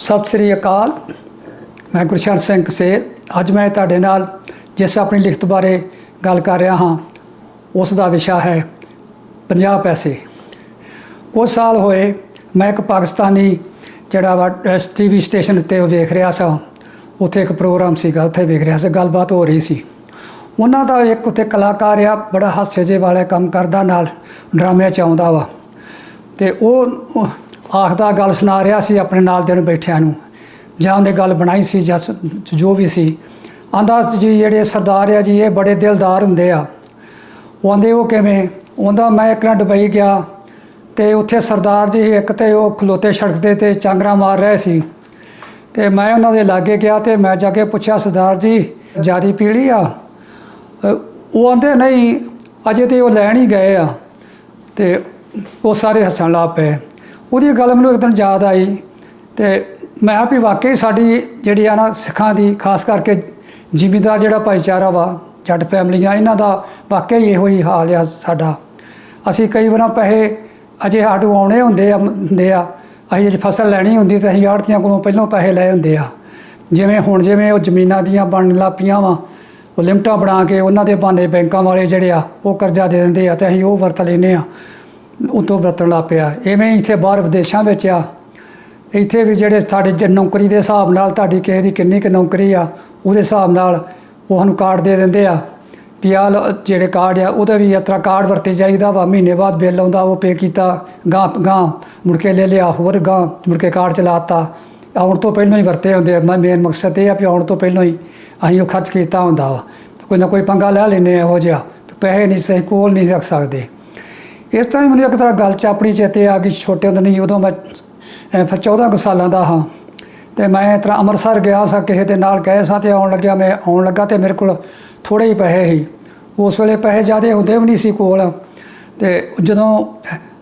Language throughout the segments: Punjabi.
ਸਤਿ ਸ੍ਰੀ ਅਕਾਲ। ਮੈਂ ਗੁਰਸ਼ਰਨ ਸਿੰਘ ਕਸੇਰ ਅੱਜ ਮੈਂ ਤੁਹਾਡੇ ਨਾਲ ਜਿਸ ਆਪਣੀ ਲਿਖਤ ਬਾਰੇ ਗੱਲ ਕਰ ਰਿਹਾ ਹਾਂ, ਉਸ ਦਾ ਵਿਸ਼ਾ ਹੈ 50 ਪੈਸੇ। ਕੁਝ ਸਾਲ ਹੋਏ ਮੈਂ ਇੱਕ ਪਾਕਿਸਤਾਨੀ ਜਿਹੜਾ ਵਾ ਟੀਵੀ ਸਟੇਸ਼ਨ ਉੱਤੇ ਉਹ ਵੇਖ ਰਿਹਾ ਸਾਂ। ਉੱਥੇ ਇੱਕ ਪ੍ਰੋਗਰਾਮ ਸੀਗਾ, ਉੱਥੇ ਵੇਖ ਰਿਹਾ ਸੀ, ਗੱਲਬਾਤ ਹੋ ਰਹੀ ਸੀ। ਉਹਨਾਂ ਦਾ ਇੱਕ ਉੱਥੇ ਕਲਾਕਾਰ ਆ, ਬੜਾ ਹਾਸੇ ਜੇ ਵਾਲਾ ਕੰਮ ਕਰਦਾ ਨਾਲ, ਡਰਾਮਿਆਂ ਚ ਆਉਂਦਾ ਵਾ। ਤੇ ਉਹ ਆਖਦਾ ਗੱਲ ਸੁਣਾ ਰਿਹਾ ਸੀ ਆਪਣੇ ਨਾਲ ਦੇ ਨੂੰ ਬੈਠਿਆਂ ਨੂੰ। ਜਾਂ ਉਹਨੇ ਗੱਲ ਬਣਾਈ ਸੀ ਜਾਂ ਜੋ ਵੀ ਸੀ। ਆਂਦਾ ਜੀ, ਜਿਹੜੇ ਸਰਦਾਰ ਆ ਜੀ, ਇਹ ਬੜੇ ਦਿਲਦਾਰ ਹੁੰਦੇ ਆ। ਉਹ ਆਂਦੇ, ਉਹ ਕਿਵੇਂ? ਉਹਦਾ ਮੈਂ ਇੱਕ ਨਾ ਦੁਬਈ ਗਿਆ ਤੇ ਉੱਥੇ ਸਰਦਾਰ ਜੀ ਇੱਕ ਤੇ ਉਹ ਖਲੋਤੇ ਸੜਕ ਦੇ ਤੇ ਚਾਂਗਰਾ ਮਾਰ ਰਹੇ ਸੀ। ਤੇ ਮੈਂ ਉਹਨਾਂ ਦੇ ਲਾਗੇ ਗਿਆ ਤੇ ਮੈਂ ਜਾ ਕੇ ਪੁੱਛਿਆ, ਸਰਦਾਰ ਜੀ, ਜਿਆਦੀ ਪੀਲੀ ਆ? ਉਹ ਆਂਦੇ, ਨਹੀਂ, ਅਜੇ ਤੇ ਉਹ ਲੈਣ ਹੀ ਗਏ ਆ। ਤੇ ਉਹ ਸਾਰੇ ਹੱਸਣ ਲੱਗ ਪਏ। ਉਹਦੀ ਗੱਲ ਮੈਨੂੰ ਇੱਕ ਦਿਨ ਯਾਦ ਆਈ ਤੇ ਮੈਂ ਆ ਵੀ ਵਾਕਈ ਸਾਡੀ ਜਿਹੜੀ ਆ ਨਾ ਸਿੱਖਾਂ ਦੀ, ਖਾਸ ਕਰਕੇ ਜ਼ਿਮੀਂਦਾਰ ਜਿਹੜਾ ਭਾਈਚਾਰਾ ਵਾ, ਜੱਟ ਫੈਮਲੀਆਂ, ਇਹਨਾਂ ਦਾ ਵਾਕਈ ਇਹੋ ਹੀ ਹਾਲ ਆ ਸਾਡਾ। ਅਸੀਂ ਕਈ ਵਾਰਾਂ ਪੈਸੇ ਅਜੇ ਸਾਡੂ ਆਉਣੇ ਹੁੰਦੇ ਆ ਹੁੰਦੇ ਆ। ਅਸੀਂ ਜੇ ਫਸਲ ਲੈਣੀ ਹੁੰਦੀ ਤਾਂ ਅਸੀਂ ਆੜਤੀਆਂ ਕੋਲੋਂ ਪਹਿਲਾਂ ਪੈਸੇ ਲਏ ਹੁੰਦੇ ਆ। ਜਿਵੇਂ ਹੁਣ ਜਿਵੇਂ ਉਹ ਜ਼ਮੀਨਾਂ ਦੀਆਂ ਬਣਨ ਲੱਪੀਆਂ ਵਾ, ਉਹ ਲਿਮਟਾਂ ਬਣਾ ਕੇ ਉਹਨਾਂ ਦੇ ਬਹਾਨੇ ਬੈਂਕਾਂ ਵਾਲੇ ਜਿਹੜੇ ਆ, ਉਹ ਕਰਜ਼ਾ ਦੇ ਦਿੰਦੇ ਆ ਤੇ ਅਸੀਂ ਉਹ ਵਰਤ ਲੈਨੇ ਆ। ਉਤੋਂ ਵਰਤਣ ਲੱਗ ਪਿਆ। ਐਵੇਂ ਹੀ ਇੱਥੇ ਬਾਹਰ ਵਿਦੇਸ਼ਾਂ ਵਿੱਚ ਆ। ਇੱਥੇ ਵੀ ਜਿਹੜੇ ਸਾਡੇ ਜ ਨੌਕਰੀ ਦੇ ਹਿਸਾਬ ਨਾਲ ਤੁਹਾਡੀ ਕਿਸੇ ਦੀ ਕਿੰਨੀ ਕੁ ਨੌਕਰੀ ਆ, ਉਹਦੇ ਹਿਸਾਬ ਨਾਲ ਉਹ ਸਾਨੂੰ ਕਾਰਡ ਦੇ ਦਿੰਦੇ ਆ। ਵੀ ਆਹ ਲਓ, ਜਿਹੜੇ ਕਾਰਡ ਆ, ਉਹਦਾ ਵੀ ਇਸ ਤਰ੍ਹਾਂ ਕਾਰਡ ਵਰਤੇ ਜਾਈਦਾ ਵਾ। ਮਹੀਨੇ ਬਾਅਦ ਬਿੱਲ ਆਉਂਦਾ, ਉਹ ਪੇ ਕੀਤਾ ਗਾਂ ਗਾਂ ਮੁੜ ਕੇ ਲੈ ਲਿਆ, ਹੋਰ ਗਾਂ ਮੁੜ ਕੇ ਕਾਰਡ ਚਲਾਤਾ ਆਉਣ ਤੋਂ ਪਹਿਲਾਂ ਹੀ ਵਰਤੇ ਹੁੰਦੇ ਆ। ਮੇਨ ਮਕਸਦ ਇਹ ਆ ਵੀ ਆਉਣ ਤੋਂ ਪਹਿਲਾਂ ਹੀ ਅਸੀਂ ਉਹ ਖਰਚ ਕੀਤਾ ਹੁੰਦਾ ਵਾ। ਕੋਈ ਨਾ ਕੋਈ ਪੰਗਾ ਲੈ ਲੈਨੇ ਇਹੋ ਜਿਹਾ। ਪੈਸੇ ਨਹੀਂ ਸਹੀ ਕੋਲ ਨਹੀਂ ਰੱਖ ਸਕਦੇ। ਇਸ ਤਰ੍ਹਾਂ ਹੀ ਮੈਨੂੰ ਇੱਕ ਤਰ੍ਹਾਂ ਗੱਲ ਚ ਆਪਣੀ ਚੇਤੇ ਆ ਗਈ ਛੋਟੇ ਹੁੰਦੇ ਨਹੀਂ ਉਦੋਂ ਮੈਂ ਅਹ, 14 ਕੁ ਸਾਲਾਂ ਦਾ ਹਾਂ। ਤੇ ਮੈਂ ਇਸ ਤਰ੍ਹਾਂ ਅੰਮ੍ਰਿਤਸਰ ਗਿਆ ਸਾਂ ਕਿਸੇ ਦੇ ਨਾਲ ਗਏ ਸਾਂ ਤੇ ਆਉਣ ਲੱਗਿਆ ਮੈਂ ਆਉਣ ਲੱਗਾ ਤੇ ਮੇਰੇ ਕੋਲ ਥੋੜੇ ਹੀ ਪੈਸੇ ਸੀ। ਉਸ ਵੇਲੇ ਪੈਸੇ ਜ਼ਿਆਦੇ ਹੁੰਦੇ ਵੀ ਨਹੀਂ ਸੀ ਕੋਲ। ਤੇ ਜਦੋਂ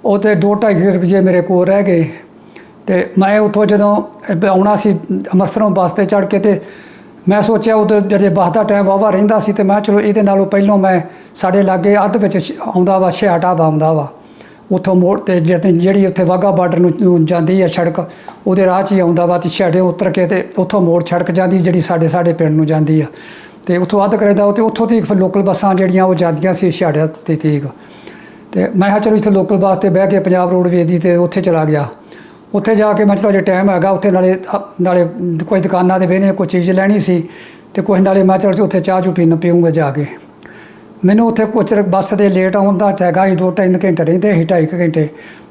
ਉਹ ਤੇ 2.5 ਰੁਪਏ ਮੇਰੇ ਕੋਲ ਰਹਿ ਗਏ। ਤੇ ਮੈਂ ਉੱਥੋਂ ਜਦੋਂ ਆਉਣਾ ਸੀ ਅੰਮ੍ਰਿਤਸਰੋਂ ਬੱਸ ਤੇ ਚੜ ਕੇ ਤੇ ਮੈਂ ਸੋਚਿਆ ਉਦੋਂ ਜਿਹੜੇ ਬੱਸ ਦਾ ਟਾਈਮ ਵਾਵਾ ਰਹਿੰਦਾ ਸੀ ਤੇ ਮੈਂ ਚਲੋ ਇਹਦੇ ਨਾਲੋਂ ਪਹਿਲਾਂ ਮੈਂ ਸਾਡੇ ਲਾਗੇ ਅੱਧ ਵਿੱਚ ਆਉਂਦਾ ਵਾ ਛਿਆਟਾ ਆਉਂਦਾ ਵਾ। ਉੱਥੋਂ ਮੋੜ ਤੇ ਜਿਹੜੀ ਉੱਥੇ ਵਾਗਾ ਬਾਰਡਰ ਨੂੰ ਜਾਂਦੀ ਹੈ ਸੜਕ, ਉਹਦੇ ਰਾਹ 'ਚ ਹੀ ਆਉਂਦਾ ਵਾ ਤੇ ਛਿਆਟੇ ਉਤਰ ਕੇ ਤੇ ਉੱਥੋਂ ਮੋੜ ਛੜਕ ਜਾਂਦੀ ਜਿਹੜੀ ਸਾਡੇ ਸਾਡੇ ਪਿੰਡ ਨੂੰ ਜਾਂਦੀ ਆ। ਤੇ ਉੱਥੋਂ ਅੱਧ ਕਰਦਾ ਤੇ ਉੱਥੋਂ ਦੀ ਫਿਰ ਲੋਕਲ ਬੱਸਾਂ ਜਿਹੜੀਆਂ ਉਹ ਜਾਂਦੀਆਂ ਸੀ ਛਿਆਟੇ ਤੇ ਤੀਕ। ਤੇ ਮੈਂ ਕਿਹਾ ਚਲੋ ਇੱਥੇ ਲੋਕਲ ਬੱਸ ਤੇ ਬਹਿ ਕੇ ਪੰਜਾਬ ਰੋਡ ਵੇਦੀ ਤੇ ਉੱਥੇ ਚਲਾ ਗਿਆ। ਉੱਥੇ ਜਾ ਕੇ ਮੈਂ ਚਲੋ ਜੇ ਟਾਈਮ ਹੈਗਾ, ਉੱਥੇ ਨਾਲੇ ਨਾਲੇ ਕੋਈ ਦੁਕਾਨਾਂ ਦੇ ਵੇਨੇ ਕੋਈ ਚੀਜ਼ ਲੈਣੀ ਸੀ ਤੇ ਕੁਛ ਨਾਲੇ ਮੈਂ ਚਲ ਉੱਥੇ ਚਾਹ ਚੂ ਪੀਣ ਪੀਊਂਗਾ ਜਾ ਕੇ। ਮੈਨੂੰ ਉੱਥੇ ਕੁਛ ਬੱਸ ਦੇ ਲੇਟ ਆਉਣ ਦਾ ਹੈਗਾ ਹੀ ਦੋ ਤਿੰਨ ਘੰਟੇ ਰਹਿੰਦੇ ਸੀ, ਢਾਈ ਕੁ ਘੰਟੇ।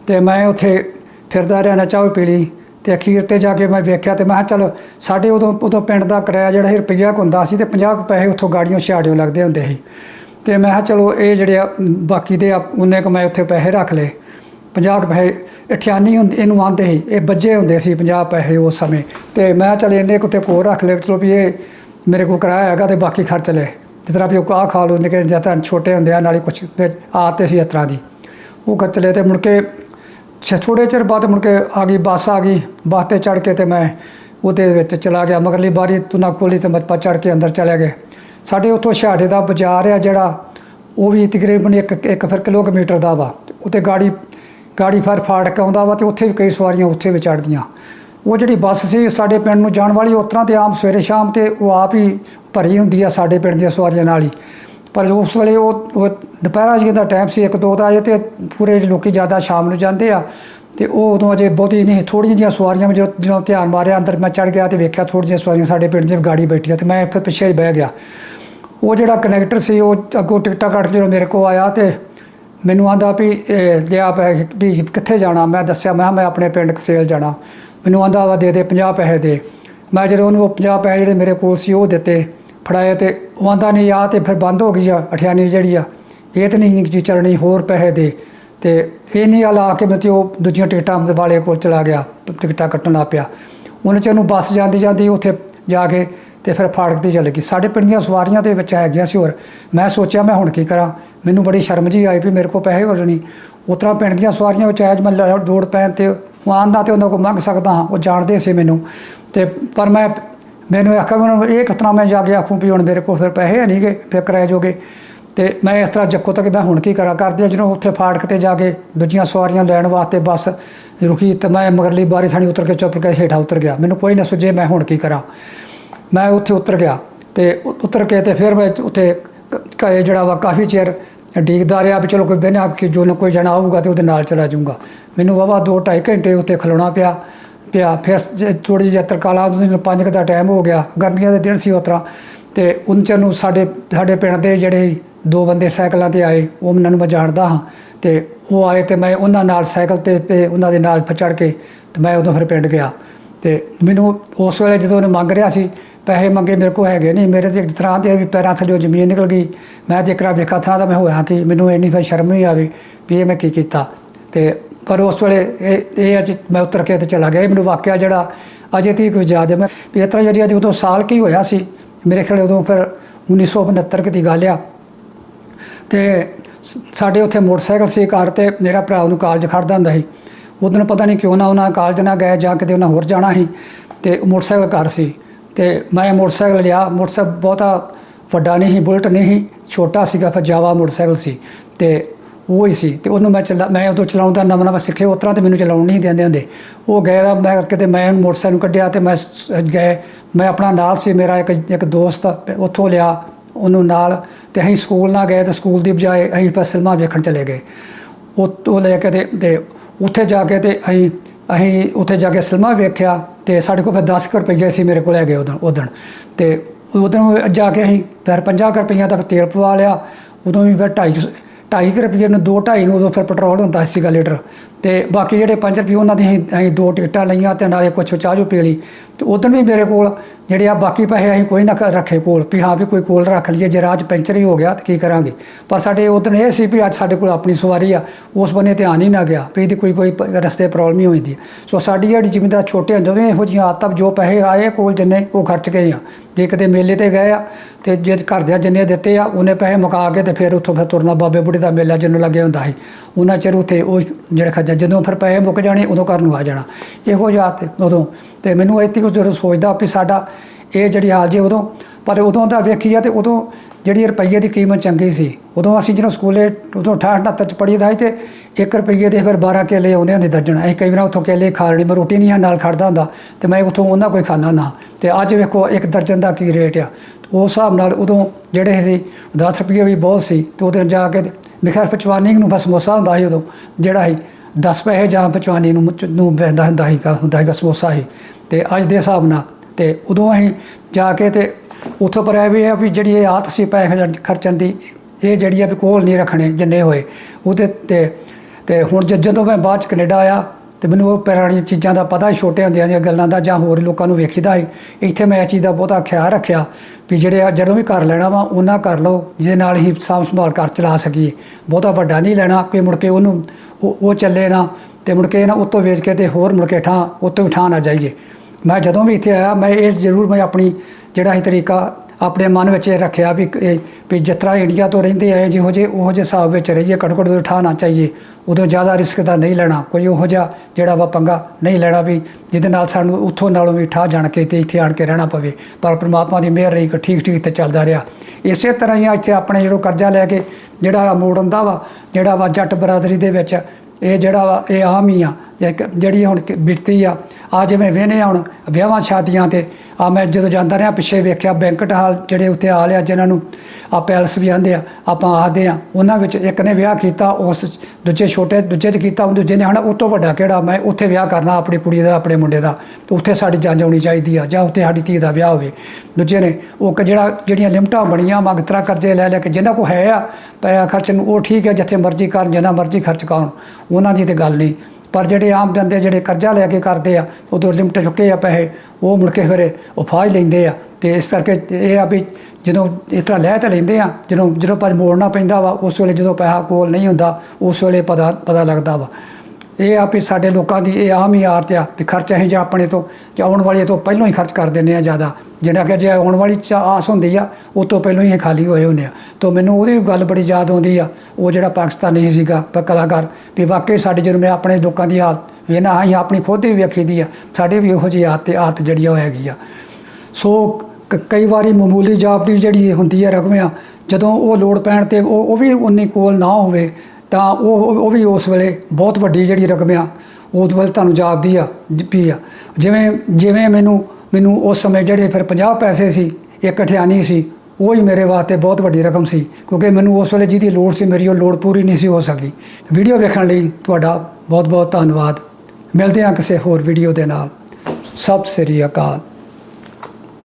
ਤੇ ਮੈਂ ਉੱਥੇ ਫਿਰਦਾ ਰਿਹਾ ਨਾ ਚਾਹ ਪੀ ਲਈ ਤੇ ਅਖੀਰ ਤੇ ਜਾ ਕੇ ਮੈਂ ਵੇਖਿਆ ਤੇ ਮੈਂ ਕਿਹਾ ਚਲ ਸਾਡੇ ਉਦੋਂ ਉਦੋਂ ਪਿੰਡ ਦਾ ਕਿਰਾਇਆ ਜਿਹੜਾ ਸੀ ਰੁਪਈਆ ਕੁ ਹੁੰਦਾ ਸੀ ਤੇ 50 ਕੁ ਪੈਸੇ ਉੱਥੋਂ ਗਾੜੀਆਂ ਛਾੜਿਓ ਲੱਗਦੇ ਹੁੰਦੇ ਸੀ। ਤੇ ਮੈਂ ਕਿਹਾ ਚਲੋ ਇਹ ਜਿਹੜੇ ਆ, ਬਾਕੀ ਦੇ ਆ, ਉਹਨੇ ਕੁ ਮੈਂ ਉੱਥੇ ਪੈਸੇ ਰੱਖ ਲਏ। 50 ਕੁ ਪੈਸੇ ਅਠਿਆਨੀ ਹੁੰਦੇ, ਇਹਨੂੰ ਆਂਦੇ ਸੀ, ਇਹ ਬੱਜੇ ਹੁੰਦੇ ਸੀ 50 ਪੈਸੇ ਉਸ ਸਮੇਂ। ਤੇ ਮੈਂ ਚਲ ਇੰਨੇ ਕੁ ਤੇ ਕੋਲ ਰੱਖ ਲਏ ਚਲੋ ਵੀ ਇਹ ਮੇਰੇ ਕੋਲ ਕਿਰਾਇਆ ਹੈਗਾ ਤੇ ਬਾਕੀ ਖਰਚ ਲੈ। ਜਿਸ ਤਰ੍ਹਾਂ ਵੀ ਉਹ ਆਹ ਖਾ ਲਓ ਨਿੱਕੇ ਜਾਂ ਤਾਂ ਛੋਟੇ ਹੁੰਦੇ ਆ, ਨਾਲੇ ਕੁਝ ਆਤੇ ਸੀ ਇਸ ਦੀ। ਉਹ ਖਰਚ ਲਏ ਤੇ ਮੁੜ ਕੇ ਛ- ਥੋੜੇ ਚਿਰ ਬਾਅਦ ਮੁੜ ਕੇ ਆ ਗਈ, ਬੱਸ ਆ ਗਈ, ਬੱਸ ਤੇ ਚੜ ਕੇ ਤੇ ਮੈਂ ਉਹਦੇ ਵਿੱਚ ਚਲਾ ਗਿਆ। ਮਗਰਲੀ ਬਾਰੀ ਤੁਨਾ ਕੋਲੀ ਤੇ ਮੱਪਾ ਚੜ ਕੇ ਅੰਦਰ ਚਲੇ ਗਏ। ਸਾਡੇ ਉੱਥੋਂ ਛਾੜੇ ਦਾ ਬਾਜ਼ਾਰ ਆ ਜਿਹੜਾ, ਉਹ ਵੀ ਤਕਰੀਬਨ ਇੱਕ ਇੱਕ ਫਿਰ ਕਿਲੋਮੀਟਰ ਦਾ ਵਾ। ਉੱਤੇ ਗਾੜੀ ਗਾੜੀ ਫਰ ਫਾੜਕ ਆਉਂਦਾ ਵਾ ਤੇ ਉੱਥੇ ਵੀ ਕਈ ਸਵਾਰੀਆਂ ਉੱਥੇ ਵੀ ਚੜਦੀਆਂ ਉਹ ਜਿਹੜੀ ਬੱਸ ਸੀ ਸਾਡੇ ਪਿੰਡ ਨੂੰ ਜਾਣ ਵਾਲੀ, ਉਸ ਤੇ ਆਮ ਸਵੇਰੇ ਸ਼ਾਮ ਤੇ ਉਹ ਆਪ ਹੀ ਭਰੀ ਹੁੰਦੀ ਆ ਸਾਡੇ ਪਿੰਡ ਦੀਆਂ ਸਵਾਰੀਆਂ ਨਾਲ ਹੀ। ਪਰ ਉਸ ਵੇਲੇ ਉਹ ਉਹ ਦੁਪਹਿਰਾਂ ਜੀ ਦਾ ਟਾਈਮ ਸੀ, ਇੱਕ ਦੋ ਦਾ ਅਜੇ ਤੇ ਪੂਰੇ ਲੋਕੀ ਜ਼ਿਆਦਾ ਸ਼ਾਮ ਨੂੰ ਜਾਂਦੇ ਆ, ਤੇ ਉਹ ਉਦੋਂ ਅਜੇ ਬਹੁਤੀ ਨਹੀਂ, ਥੋੜ੍ਹੀਆਂ ਜਿਹੀਆਂ ਸਵਾਰੀਆਂ ਜਦੋਂ ਜਦੋਂ ਧਿਆਨ ਮਾਰਿਆ, ਅੰਦਰ ਮੈਂ ਚੜ ਗਿਆ ਤੇ ਵੇਖਿਆ ਥੋੜ੍ਹੀਆਂ ਜਿਹੀਆਂ ਸਵਾਰੀਆਂ ਸਾਡੇ ਪਿੰਡ ਦੀ ਗਾੜੀ ਬੈਠੀਆਂ ਤੇ ਮੈਂ ਫਿਰ ਪਿੱਛੇ ਹੀ ਬਹਿ ਗਿਆ। ਉਹ ਜਿਹੜਾ ਕਨੈਕਟਰ ਸੀ, ਉਹ ਅੱਗੋਂ ਟਿਕਟਾਂ ਕੱਟ ਕੇ ਜਦੋਂ ਮੇਰੇ ਕੋਲ ਆਇਆ ਤੇ ਮੈਨੂੰ ਆਂਦਾ ਵੀ, ਇਹ ਲਿਆ ਪੈ ਵੀ ਕਿੱਥੇ ਜਾਣਾ? ਮੈਂ ਦੱਸਿਆ, ਮੈਂ ਕਿਹਾ ਮੈਂ ਆਪਣੇ ਪਿੰਡ ਕਸੇਲ ਜਾਣਾ। ਮੈਨੂੰ ਆਂਦਾ ਵਾ ਦੇ ਦੇ 50 ਪੈਸੇ ਦੇ। ਮੈਂ ਜਦੋਂ ਉਹਨੂੰ ਉਹ 50 ਪੈਸੇ ਜਿਹੜੇ ਮੇਰੇ ਕੋਲ ਸੀ, ਉਹ ਦਿੱਤੇ, ਫੜਾਏ ਤੇ ਉਹ ਆਂਦਾ ਨਹੀਂ ਆ ਤੇ ਫਿਰ ਬੰਦ ਹੋ ਗਈ ਆ ਅਠਿਆਨੀ ਜਿਹੜੀ ਆ, ਇਹ ਤੇ ਨਹੀਂ ਜੀ ਚੱਲਣੀ ਹੋਰ ਪੈਸੇ ਦੇ। ਤੇ ਇਹ ਨਹੀਂ ਆ ਲਾ ਕੇ ਮੈਂ ਤੇ ਉਹ ਦੂਜੀਆਂ ਟਿਕਟਾਂ ਵਾਲੇ ਕੋਲ ਚਲਾ ਗਿਆ, ਟਿਕਟਾਂ ਕੱਟਣ ਲੱਗ ਪਿਆ। ਉਹਨੇ ਚ ਉਹਨੂੰ ਬੱਸ ਜਾਂਦੀ ਜਾਂਦੀ ਉੱਥੇ ਜਾ ਕੇ ਤੇ ਫਿਰ ਫਾੜਕ ਤੇ ਚੱਲ ਗਈ। ਸਾਡੇ ਪਿੰਡ ਦੀਆਂ ਸਵਾਰੀਆਂ ਦੇ ਵਿੱਚ ਹੈਗੀਆਂ ਸੀ ਹੋਰ। ਮੈਂ ਸੋਚਿਆ ਮੈਂ ਹੁਣ ਕੀ ਕਰਾਂ? ਮੈਨੂੰ ਬੜੀ ਸ਼ਰਮ ਜੀ ਆਈ ਵੀ ਮੇਰੇ ਕੋਲ ਪੈਸੇ ਵਰਣੀ ਉਸ ਤਰ੍ਹਾਂ ਪਿੰਡ ਦੀਆਂ ਸਵਾਰੀਆਂ ਵਿੱਚ ਐਜ ਮੈਂ ਦੌੜ ਪੈਣ ਤੇ ਉਹ ਆਂਦਾ ਤੇ ਉਹਨਾਂ ਕੋਲ ਮੰਗ ਸਕਦਾ ਹਾਂ, ਉਹ ਜਾਣਦੇ ਸੀ ਮੈਨੂੰ। ਤੇ ਪਰ ਮੈਂ, ਮੈਨੂੰ ਆਖਿਆ ਉਹਨਾਂ ਨੂੰ ਇਹ ਕਿਤਨਾ ਮੈਂ ਜਾ ਕੇ ਆਖੂੰ ਵੀ ਹੁਣ ਮੇਰੇ ਕੋਲ ਫਿਰ ਪੈਸੇ ਹੈ ਨਹੀਂਗੇ ਫਿਰ ਕਿਰਾਏ ਜੋਗੇ। ਤੇ ਮੈਂ ਇਸ ਤਰ੍ਹਾਂ ਜੱਕੋ ਤੱਕ ਮੈਂ ਹੁਣ ਕੀ ਕਰਾਂ, ਕਰਦੇ ਜਦੋਂ ਉੱਥੇ ਫਾਟਕ ਤੇ ਜਾ ਕੇ ਦੂਜੀਆਂ ਸਵਾਰੀਆਂ ਲੈਣ ਵਾਸਤੇ ਬੱਸ ਰੁਕੀ ਤੇ ਮੈਂ ਮਗਰਲੀ ਬਾਰੀ ਥਾਣੀ ਉਤਰ ਕੇ ਚੁੱਪ ਕੇ ਹੇਠਾਂ ਉਤਰ ਗਿਆ। ਮੈਨੂੰ ਕੋਈ ਨਾ ਸੁਝੇ ਮੈਂ ਹੁਣ ਕੀ ਕਰਾਂ। ਮੈਂ ਉੱਥੇ ਉਤਰ ਗਿਆ ਤੇ ਉਤਰ ਕੇ ਤੇ ਫਿਰ ਮੈਂ ਉੱਥੇ ਕ- ਜਿਹੜਾ ਵਾ ਕਾਫੀ ਚਿਰ ਡੀਕਦਾ ਰਿਹਾ ਵੀ ਚਲੋ ਕੋਈ ਬਹਿਨਾ ਕਿ ਜੋ ਨਾ ਕੋਈ ਜਣਾ ਆਊਗਾ ਤੇ ਉਹਦੇ ਨਾਲ ਚਲਾ ਜਾਊਂਗਾ। ਮੈਨੂੰ ਵਾਵਾ 2.5 ਘੰਟੇ ਉੱਥੇ ਖਲੋਣਾ ਪਿਆ ਪਿਆ, ਫਿਰ ਥੋੜੀ ਜਿਹੀ ਤਰਕਾਲਾ ਉਹਨੂੰ 5 ਦਾ ਟਾਈਮ ਹੋ ਗਿਆ, ਗਰਮੀਆਂ ਦੇ ਦਿਨ ਸੀ ਉਸ ਤਰ੍ਹਾਂ। ਤੇ ਉਹਨਾਂ ਨੂੰ ਸਾਡੇ ਸਾਡੇ ਪਿੰਡ ਦੇ ਜਿਹੜੇ ਦੋ ਬੰਦੇ ਸਾਈਕਲਾਂ ਤੇ ਆਏ, ਉਹ ਉਹਨਾਂ ਨੂੰ ਮੈਂ ਜਾਣਦਾ ਹਾਂ। ਤੇ ਉਹ ਆਏ ਤੇ ਮੈਂ ਉਹਨਾਂ ਨਾਲ ਸਾਈਕਲ ਤੇ ਤੇ ਉਹਨਾਂ ਦੇ ਨਾਲ ਚੜ੍ਹ ਕੇ ਤੇ ਮੈਂ ਉਦੋਂ ਫਿਰ ਪਿੰਡ ਗਿਆ। ਤੇ ਮੈਨੂੰ ਉਸ ਵੇਲੇ ਜਦੋਂ ਉਹਨੇ ਮੰਗ ਰਿਹਾ ਸੀ ਪੈਸੇ ਮੰਗੇ, ਮੇਰੇ ਕੋਲ ਹੈਗੇ ਨਹੀਂ। ਮੇਰੇ ਤੇ ਇੱਕ ਤਰ੍ਹਾਂ ਤੇ ਵੀ ਪੈਰਾਂ ਥੱਲੇ ਜ਼ਮੀਨ ਨਿਕਲ ਗਈ। ਮੈਂ ਤੇ ਇੱਕਰਾ ਵੇਖਾ ਥਾਂ ਦਾ ਮੈਂ ਹੋਇਆ ਕਿ ਮੈਨੂੰ ਇੰਨੀ ਫਿਰ ਸ਼ਰਮ ਹੀ ਆਵੇ ਵੀ ਇਹ ਮੈਂ ਕੀ ਕੀਤਾ। ਤੇ ਪਰ ਉਸ ਵੇਲੇ ਇਹ ਇਹ ਅੱਜ ਮੈਂ ਉਤਰ ਕੇ ਤੇ ਚਲਾ ਗਿਆ। ਇਹ ਮੈਨੂੰ ਵਾਕਿਆ ਜਿਹੜਾ ਅਜੇ ਤੀਕ ਯਾਦ ਹੈ। ਮੈਂ ਵੀ ਇਸ ਤਰ੍ਹਾਂ ਜਿਹੜੀ ਅੱਜ ਉਦੋਂ ਸਾਲ ਕੀ ਹੋਇਆ ਸੀ, ਮੇਰੇ ਖਿਆਲ ਉਦੋਂ ਫਿਰ 1969 ਕੁ ਦੀ ਗੱਲ ਆ। ਤੇ ਸਾਡੇ ਉੱਥੇ ਮੋਟਰਸਾਈਕਲ ਸੀ, ਕਾਰ ਤੇ ਮੇਰਾ ਭਰਾ ਉਹਨੂੰ ਕਾਲਜ ਖੜਦਾ ਹੁੰਦਾ ਸੀ। ਉਦੋਂ ਪਤਾ ਨਹੀਂ ਕਿਉਂ ਨਾ ਉਹਨਾਂ ਕਾਲਜ ਨਾ ਗਏ ਜਾਂ ਕਿਤੇ ਉਹਨਾਂ ਹੋਰ ਜਾਣਾ ਸੀ। ਤੇ ਮੋਟਰਸਾਈਕਲ ਕਾਰ ਸੀ। ਤੇ ਮੈਂ ਮੋਟਰਸਾਈਕਲ ਲਿਆ, ਮੋਟਰਸਾਈਕਲ ਬਹੁਤਾ ਵੱਡਾ ਨਹੀਂ ਸੀ, ਬੁਲਟ ਨਹੀਂ ਸੀ, ਛੋਟਾ ਸੀਗਾ, ਫਿਰ ਜਾਵਾ ਮੋਟਰਸਾਈਕਲ ਸੀ ਤੇ ਉਹ ਹੀ ਸੀ ਤੇ ਉਹਨੂੰ ਮੈਂ ਚਲਾ, ਮੈਂ ਉਦੋਂ ਚਲਾਉਂਦਾ ਨਵਾਂ ਨਵਾਂ ਸਿੱਖਿਆ, ਉਸ ਤਰ੍ਹਾਂ ਤੇ ਮੈਨੂੰ ਚਲਾਉਣ ਨਹੀਂ ਦਿੰਦੇ ਹੁੰਦੇ। ਉਹ ਗਏ ਦਾ ਮੈਂ ਕਿਤੇ ਮੈਂ ਮੋਟਰਸਾਈਕਲ ਨੂੰ ਕੱਢਿਆ ਤੇ ਮੈਂ ਗਏ। ਮੈਂ ਆਪਣਾ ਨਾਲ ਸੀ, ਮੇਰਾ ਇੱਕ ਇੱਕ ਦੋਸਤ ਉੱਥੋਂ ਲਿਆ, ਉਹਨੂੰ ਨਾਲ ਤੇ ਅਸੀਂ ਸਕੂਲ ਨਾ ਗਏ ਤੇ ਸਕੂਲ ਦੀ ਬਜਾਏ ਅਸੀਂ ਬਸ ਫਿਲਮਾਂ ਵੇਖਣ ਚਲੇ ਗਏ। ਉਹ ਉਹ ਲੈ ਕੇ ਤੇ ਉੱਥੇ ਜਾ ਕੇ ਤੇ ਅਸੀਂ ਅਸੀਂ ਉੱਥੇ ਜਾ ਕੇ ਸਿਲਮਾ ਵੇਖਿਆ। ਤੇ ਸਾਡੇ ਕੋਲ ਫਿਰ 10 ਕੁ ਰੁਪਏ ਸੀ ਮੇਰੇ ਕੋਲ ਹੈਗੇ ਉਦੋਂ ਉਦੋਂ। ਤੇ ਉਦੋਂ ਜਾ ਕੇ ਅਸੀਂ ਫਿਰ 50 ਕੁ ਰੁਪਈਆ ਤੱਕ ਤੇਲ ਪਵਾ ਲਿਆ, ਉਦੋਂ ਵੀ ਫਿਰ 2.5 ਢਾਈ ਕੁ ਰੁਪਏ ਨੂੰ 2 2.5 ਨੂੰ ਉਦੋਂ ਫਿਰ ਪੈਟਰੋਲ ਹੁੰਦਾ ਸੀਗਾ ਲੀਟਰ। ਤੇ ਬਾਕੀ ਜਿਹੜੇ 5 ਰੁਪਏ ਉਹਨਾਂ ਦੀ ਅਸੀਂ ਅਸੀਂ ਦੋ ਟਿਕਟਾਂ ਲਈਆਂ ਤੇ ਨਾਲੇ ਕੁਛ ਚਾਹ ਜੋ ਪੀ ਲਈ। ਤੇ ਉਦੋਂ ਵੀ ਮੇਰੇ ਕੋਲ ਜਿਹੜੇ ਆ ਬਾਕੀ ਪੈਸੇ ਅਸੀਂ ਕੋਈ ਨਾ ਰੱਖੇ ਕੋਲ ਵੀ ਹਾਂ ਵੀ ਕੋਈ ਕੋਲ ਰੱਖ ਲਈਏ, ਜੇ ਰਾਜ ਪੈਂਚਰ ਹੀ ਹੋ ਗਿਆ ਤਾਂ ਕੀ ਕਰਾਂਗੇ। ਪਰ ਸਾਡੇ ਉਦੋਂ ਇਹ ਸੀ ਵੀ ਅੱਜ ਸਾਡੇ ਕੋਲ ਆਪਣੀ ਸਵਾਰੀ ਆ, ਉਸ ਬੰਨੇ ਧਿਆਨ ਹੀ ਨਾ ਗਿਆ ਵੀ ਇਹਦੀ ਕੋਈ ਕੋਈ ਰਸਤੇ ਪ੍ਰੋਬਲਮ ਹੀ ਹੋਈਦੀ ਸੋ ਸਾਡੀ ਜਿਹੜੀ ਜ਼ਿਮੀਂਦਾਰ ਛੋਟੇ ਹੁੰਦੇ ਜਦੋਂ ਇਹੋ ਜਿਹੀਆਂ ਆਦਤਾਂ ਜੋ ਪੈਸੇ ਆਏ ਕੋਲ ਜਿੰਨੇ ਉਹ ਖਰਚ ਗਏ ਆ। ਜੇ ਕਿਤੇ ਮੇਲੇ ਤੇ ਗਏ ਆ, ਤੇ ਜੇ ਘਰਦਿਆਂ ਜਿੰਨੇ ਦਿੱਤੇ ਆ, ਉਹਨੇ ਪੈਸੇ ਮੁਕਾ ਕੇ ਤੇ ਫਿਰ ਉੱਥੋਂ ਫਿਰ ਤੁਰਨਾ ਬਾਬੇ ਬੁੱਢੇ ਦਾ ਮੇਲਾ ਜਿਹਨੂੰ ਲੱਗੇ ਹੁੰਦਾ ਸੀ। ਉਹਨਾਂ ਚਿਰ ਉੱਥੇ ਉਹ ਜਿਹੜਾ ਖੱਜਾ ਜਦੋਂ ਫਿਰ ਪੈਸੇ ਮੁੱਕ ਜਾਣੇ, ਉਦੋਂ ਘਰ ਨੂੰ ਆ ਜਾਣਾ। ਇਹੋ ਜਿਹਾ ਉਦੋਂ। ਤੇ ਮੈਨੂੰ ਇੱਥੇ ਕੁਝ ਜਦੋਂ ਸੋਚਦਾ ਵੀ ਸਾਡਾ, ਇਹ ਜਿਹੜੀ ਹਾਲ ਜੇ ਉਦੋਂ ਪਰ ਉਦੋਂ ਦਾ ਵੇਖੀ ਆ ਤੇ ਉਦੋਂ ਜਿਹੜੀ ਰੁਪਈਏ ਦੀ ਕੀਮਤ ਚੰਗੀ ਸੀ। ਉਦੋਂ ਅਸੀਂ ਜਦੋਂ ਸਕੂਲੇ ਉਦੋਂ 68 69 ਚ ਪੜ੍ਹੀਦਾ ਸੀ ਤੇ 1 ਰੁਪਈਏ ਦੇ ਫਿਰ 12 ਕੇਲੇ ਆਉਂਦੇ ਹੁੰਦੇ ਦਰਜਣ ਅਸੀਂ ਕਈ ਵਾਰ ਉੱਥੋਂ ਕੇਲੇ ਖਾ ਲੈਣੇ ਮੈਂ ਰੋਟੀ ਨਹੀਂ ਨਾਲ ਖੜਦਾ ਹੁੰਦਾ। ਤੇ ਮੈਂ ਉੱਥੋਂ ਉਹਨਾਂ ਕੋਈ ਖਾਣਾ ਨਾ ਤੇ ਅੱਜ ਵੇਖੋ ਇੱਕ ਦਰਜਨ ਦਾ ਕੀ ਰੇਟ ਆ। ਉਸ ਹਿਸਾਬ ਨਾਲ ਉਦੋਂ ਜਿਹੜੇ ਸੀ 10 ਰੁਪਈਏ ਵੀ ਬਹੁਤ ਸੀ। ਤੇ ਉਹਦੇ ਜਾ ਕੇ ਤੇ ਖਿਆਲ ਪਚਵਾਨੀ ਨੂੰ ਬਸ ਸਮੋਸਾ ਹੁੰਦਾ ਸੀ ਉਦੋਂ, ਜਿਹੜਾ ਸੀ 10 ਪੈਸੇ ਜਾਂ ਪਚਵਾਨੀ ਨੂੰ ਮੁੱਚ- ਨੂੰ ਵੇਚਦਾ ਹੁੰਦਾ ਸੀਗਾ ਹੁੰਦਾ ਸੀਗਾ ਸਮੋਸਾ ਸੀ। ਤੇ ਅੱਜ ਦੇ ਹਿਸਾਬ ਨਾਲ ਤੇ ਉਦੋਂ ਅਸੀਂ ਜਾ ਕੇ ਤੇ ਉੱਥੋਂ ਪਰ ਇਹ ਵੀ ਹੈ ਵੀ ਜਿਹੜੀ ਇਹ ਆਦਤ ਸੀ ਪੈਸੇ ਖਰਚਣ ਦੀ, ਇਹ ਜਿਹੜੀ ਆ ਵੀ ਕੋਲ ਨਹੀਂ ਰੱਖਣੇ ਜਿੰਨੇ ਹੋਏ। ਉਹਦੇ ਤੇ ਤੇ ਹੁਣ ਜ- ਜਦੋਂ ਮੈਂ ਬਾਅਦ ਚ ਕੈਨੇਡਾ ਆਇਆ, ਤੇ ਮੈਨੂੰ ਉਹ ਪੁਰਾਣੀ ਚੀਜ਼ਾਂ ਦਾ ਪਤਾ ਹੀ ਛੋਟੇ ਹੁੰਦਿਆਂ ਦੀਆਂ ਗੱਲਾਂ ਦਾ, ਜਾਂ ਹੋਰ ਲੋਕਾਂ ਨੂੰ ਵੇਖੀਦਾ ਸੀ। ਇੱਥੇ ਮੈਂ ਇਹ ਚੀਜ਼ ਦਾ ਬਹੁਤਾ ਖਿਆਲ ਰੱਖਿਆ ਵੀ ਜਿਹੜੇ ਆ ਜਦੋਂ ਵੀ ਘਰ ਲੈਣਾ ਵਾ, ਉਹਨਾਂ ਕਰ ਲਓ, ਜਿਹਦੇ ਨਾਲ ਹੀ ਸਾਂਭ ਸੰਭਾਲ ਕਰ ਚਲਾ ਸਕੀਏ। ਬਹੁਤਾ ਵੱਡਾ ਨਹੀਂ ਲੈਣਾ ਕਿ ਮੁੜ ਕੇ ਉਹਨੂੰ ਉਹ ਉਹ ਚੱਲੇ ਨਾ, ਤੇ ਮੁੜ ਕੇ ਨਾ ਉਤੋਂ ਵੇਚ ਕੇ ਤੇ ਹੋਰ ਮੁੜ ਕੇ ਠਾਂ ਉਤੋਂ ਵੀ ਠਾਂ ਨਾ ਜਾਈਏ। ਮੈਂ ਜਦੋਂ ਵੀ ਇੱਥੇ ਆਇਆ, ਮੈਂ ਇਹ ਜ਼ਰੂਰ ਮੈਂ ਆਪਣੀ ਜਿਹੜਾ ਹੀ ਤਰੀਕਾ ਆਪਣੇ ਮਨ ਵਿੱਚ ਇਹ ਰੱਖਿਆ ਵੀ ਇਹ- ਵੀ ਜਿਸ ਤਰ੍ਹਾਂ ਇੰਡੀਆ ਤੋਂ ਰਹਿੰਦੇ ਆਏ ਜਿਹੋ ਜਿਹੇ, ਉਹੋ ਜਿਹੇ ਹਿਸਾਬ ਵਿੱਚ ਰਹੀਏ ਘੱਟੋ ਘੱਟ ਉਦੋਂ ਠਾਣਾ ਚਾਹੀਏ, ਉਦੋਂ ਜ਼ਿਆਦਾ ਰਿਸਕ ਤਾਂ ਨਹੀਂ ਲੈਣਾ, ਕੋਈ ਉਹੋ ਜਿਹਾ ਜਿਹੜਾ ਵਾ ਪੰਗਾ ਨਹੀਂ ਲੈਣਾ ਵੀ ਜਿਹਦੇ ਨਾਲ ਸਾਨੂੰ ਉੱਥੋਂ ਨਾਲੋਂ ਵੀ ਠਾ ਜਾਣ ਕੇ ਤੇ ਇੱਥੇ ਆਣ ਕੇ ਰਹਿਣਾ ਪਵੇ। ਪਰ ਪ੍ਰਮਾਤਮਾ ਦੀ ਮਿਹਰ ਰਹੀ ਕਿ ਠੀਕ ਠੀਕ ਤੇ ਚੱਲਦਾ ਰਿਹਾ। ਇਸੇ ਤਰ੍ਹਾਂ ਹੀ ਇੱਥੇ ਆਪਣੇ ਜਿਹੜਾ ਕਰਜ਼ਾ ਲੈ ਕੇ ਜਿਹੜਾ ਮੋੜਨ ਦਾ ਵਾ, ਜਿਹੜਾ ਵਾ ਜੱਟ ਬਰਾਦਰੀ ਦੇ ਵਿੱਚ, ਇਹ ਜਿਹੜਾ ਵਾ ਇਹ ਆਮ ਹੀ ਆ ਜਿਹੜੀ ਹੁਣ ਕਿ ਬਿਰਤੀ ਆ ਆ ਜਿਵੇਂ ਵੇਹਨੇ ਹੁਣ ਵਿਆਹਾਂ ਸ਼ਾਦੀਆਂ ਤੇ ਆ ਮੈਂ ਜਦੋਂ ਜਾਂਦਾ ਰਿਹਾ, ਪਿੱਛੇ ਵੇਖਿਆ ਬੈਂਕਟ ਹਾਲ ਜਿਹੜੇ ਉੱਤੇ ਹਾਲ ਆ, ਜਿਨ੍ਹਾਂ ਨੂੰ ਆ ਪੈਲਸ ਵੀ ਆਂਦੇ ਆ, ਆਪਾਂ ਆਖਦੇ ਆ। ਉਹਨਾਂ ਵਿੱਚ ਇੱਕ ਨੇ ਵਿਆਹ ਕੀਤਾ, ਉਸ ਦੂਜੇ ਛੋਟੇ, ਦੂਜੇ 'ਚ ਕੀਤਾ ਉਹ ਦੂਜੇ ਨੇ ਹਣਾ ਉਹ ਤੋਂ ਵੱਡਾ ਕਿਹੜਾ? ਮੈਂ ਉੱਥੇ ਵਿਆਹ ਕਰਨਾ, ਆਪਣੀ ਕੁੜੀ ਦਾ, ਆਪਣੇ ਮੁੰਡੇ ਦਾ। ਤੇ ਉੱਥੇ ਸਾਡੀ ਜੰਜ ਆਉਣੀ ਚਾਹੀਦੀ ਆ, ਜਾਂ ਉੱਥੇ ਸਾਡੀ ਧੀ ਦਾ ਵਿਆਹ ਹੋਵੇ। ਦੂਜੇ ਨੇ ਉਹ ਕ- ਜਿਹੜਾ, ਜਿਹੜੀਆਂ ਲਿਮਟਾਂ ਬਣੀਆਂ ਮੰਗਤਰਾ ਕਰਜ਼ੇ ਲੈ ਲੈ ਕੇ ਜਿਹਨਾਂ ਕੋ ਹੈ ਆ, ਪੈਸਾ ਖਰਚਣ ਨੂੰ, ਉਹ ਠੀਕ ਹੈ ਜਿੱਥੇ ਮਰਜ਼ੀ ਕਰਨ, ਜਿੰਨਾ ਮਰਜ਼ੀ ਖਰਚ ਕਰਨ ਉਹਨਾਂ ਦੀ ਤੇ ਗੱਲ ਨਹੀਂ। ਪਰ ਜਿਹੜੇ ਆਮ ਬੰਦੇ ਜਿਹੜੇ ਕਰਜ਼ਾ ਲੈ ਕੇ ਕਰਦੇ ਆ ਉਦੋਂ ਲਿਮਟ ਚੁੱਕੇ ਆ ਪੈਸੇ, ਉਹ ਮੁੜ ਕੇ ਫਿਰ ਉਹ ਫਾਜ ਲੈਂਦੇ ਆ। ਤੇ ਇਸ ਕਰਕੇ ਇਹ ਆ ਵੀ ਜਦੋਂ ਇਸ ਤਰ੍ਹਾਂ ਲੈ ਤਾਂ ਲੈਂਦੇ ਆ, ਜਦੋਂ ਜਦੋਂ ਪਰ ਮੋੜਨਾ ਪੈਂਦਾ ਵਾ, ਉਸ ਵੇਲੇ ਜਦੋਂ ਪੈਸਾ ਕੋਲ ਨਹੀਂ ਹੁੰਦਾ, ਉਸ ਵੇਲੇ ਪਤਾ ਪਤਾ ਲੱਗਦਾ ਵਾ। ਇਹ ਆ ਵੀ ਸਾਡੇ ਲੋਕਾਂ ਦੀ ਇਹ ਆਮ ਹੀ ਆਦਤ ਆ ਵੀ ਖਰਚ ਅਸੀਂ ਜਾਂ ਆਪਣੇ ਤੋਂ ਜਾਂ ਆਉਣ ਵਾਲੇ ਤੋਂ ਪਹਿਲਾਂ ਹੀ ਖਰਚ ਕਰ ਦਿੰਦੇ ਆ ਜ਼ਿਆਦਾ। ਜਿਹੜਾ ਕਿ ਜੇ ਆਉਣ ਵਾਲੀ ਚਾ ਆਸ ਹੁੰਦੀ ਆ, ਉਹ ਤੋਂ ਪਹਿਲਾਂ ਹੀ ਇਹ ਖਾਲੀ ਹੋਏ ਹੁੰਦੇ ਆ। ਤਾਂ ਮੈਨੂੰ ਉਹਦੀ ਗੱਲ ਬੜੀ ਯਾਦ ਆਉਂਦੀ ਆ। ਉਹ ਜਿਹੜਾ ਪਾਕਿਸਤਾਨੀ ਸੀਗਾ, ਪ- ਕਲਾਕਾਰ। ਵੀ ਵਾਕਈ ਸਾਡੇ ਜਦੋਂ ਮੈਂ ਆਪਣੇ ਲੋਕਾਂ ਦੀ ਹਾਲਤ ਵੀ ਨਾ, ਅਸੀਂ ਆਪਣੀ ਖੁਦ ਹੀ ਵੇਖੀ ਦੀ ਆ, ਸਾਡੇ ਵੀ ਇਹੋ ਜਿਹੀ ਆਦਤ ਤੇ ਆਦਤ ਜਿਹੜੀ ਆ ਉਹ ਹੈਗੀ ਆ। ਸੋ ਕ- ਕਈ ਵਾਰੀ ਮਾਮੂਲੀ ਜਾਬ ਦੀ ਜਿਹੜੀ ਹੁੰਦੀ ਹੈ ਰਕਮ ਆ, ਜਦੋਂ ਉਹ ਲੋੜ ਪੈਣ ਤੇ ਉਹ ਉਹ ਵੀ ਉਨੀ ਕੋਲ ਨਾ ਹੋਵੇ, ਤਾਂ ਉਹ ਉਹ ਵੀ ਉਸ ਵੇਲੇ ਬਹੁਤ ਵੱਡੀ ਜਿਹੜੀ ਰਕਮ ਆ ਉਹ ਵੇਲੇ ਤੁਹਾਨੂੰ ਜਾਪਦੀ ਆ, ਜ- ਵੀ ਆ। ਜਿਵੇਂ ਜਿਵੇਂ ਮੈਨੂੰ ਮੈਨੂੰ ਉਸ ਸਮੇਂ ਜਿਹੜੇ ਫਿਰ 50 ਪੈਸੇ ਸੀ, ਇੱਕ ਅਠਿਆਨੀ ਸੀ, ਉਹ ਹੀ ਮੇਰੇ ਵਾਸਤੇ ਬਹੁਤ ਵੱਡੀ ਰਕਮ ਸੀ, ਕਿਉਂਕਿ ਮੈਨੂੰ ਉਸ ਵੇਲੇ ਜਿਹਦੀ ਲੋੜ ਸੀ, ਮੇਰੀ ਉਹ ਲੋੜ ਪੂਰੀ ਨਹੀਂ ਸੀ ਹੋ ਸਕੀ। ਵੀਡੀਓ ਵੇਖਣ ਲਈ ਤੁਹਾਡਾ ਬਹੁਤ ਬਹੁਤ ਧੰਨਵਾਦ। ਮਿਲਦੇ ਹਾਂ ਕਿਸੇ ਹੋਰ ਵੀਡੀਓ ਦੇ ਨਾਲ। ਸਤਿ ਸ੍ਰੀ ਅਕਾਲ।